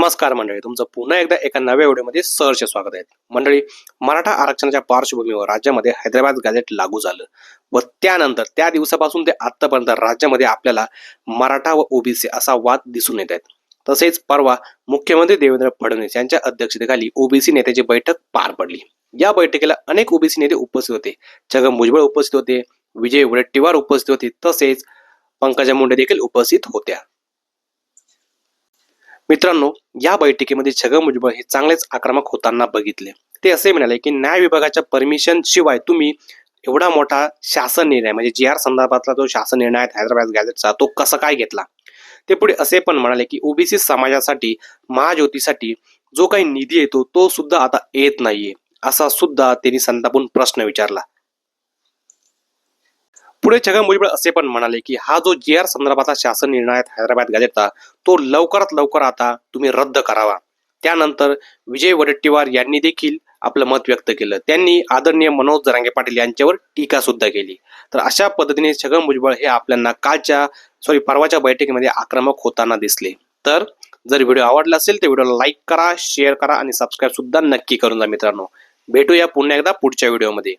नमस्कार मंडळी तुमचं पुन्हा एकदा एका नव्या व्हिडिओमध्ये सहर्ष स्वागत आहे. मंडळी मराठा आरक्षणाच्या पार्श्वभूमीवर राज्यामध्ये हैदराबाद गॅझेट लागू झालं व त्यानंतर त्या दिवसापासून ते आतापर्यंत राज्यामध्ये आपल्याला मराठा व ओबीसी असा वाद दिसून येत आहेत. तसेच परवा मुख्यमंत्री देवेंद्र फडणवीस यांच्या अध्यक्षतेखाली ओबीसी नेत्याची बैठक पार पडली. या बैठकीला अनेक ओबीसी नेते उपस्थित होते. छगन भुजबळ उपस्थित होते विजय वडेट्टीवार उपस्थित होते तसेच पंकजा मुंडे देखील उपस्थित होत्या. मित्रांनो या बैठकीमध्ये छगन भुजबळ हे चांगलेच आक्रमक होताना बघितले. ते असे म्हणाले की न्याय विभागाच्या परमिशन शिवाय तुम्ही एवढा मोठा शासन निर्णय म्हणजे जी आर संदर्भातला जो शासन निर्णय आहे हैदराबाद गॅझेटचा तो कसा काय घेतला? ते पुढे असे पण म्हणाले की ओबीसी समाजासाठी महाज्योतीसाठी जो काही निधी येतो तो सुद्धा आता येत नाहीये असा सुद्धा त्यांनी संतापून प्रश्न विचारला. पुढे छगन भुजबळ असे पण म्हणाले की हा जो जी आर संदर्भाचा शासन निर्णय हैदराबाद गाजेटचा तो लवकरात लवकर आता तुम्ही रद्द करावा. त्यानंतर विजय वडेट्टीवार यांनी देखील आपलं मत व्यक्त केलं. त्यांनी आदरणीय मनोज जरांगे पाटील यांच्यावर टीका सुद्धा केली. तर अशा पद्धतीने छगन भुजबळ हे आपल्याला कालच्या सॉरी परवाच्या बैठकीमध्ये आक्रमक होताना दिसले. तर जर व्हिडिओ आवडला असेल तर व्हिडिओला लाईक करा शेअर करा आणि सबस्क्राईब सुद्धा नक्की करून जा मित्रांनो. भेटूया पुन्हा एकदा पुढच्या व्हिडिओमध्ये.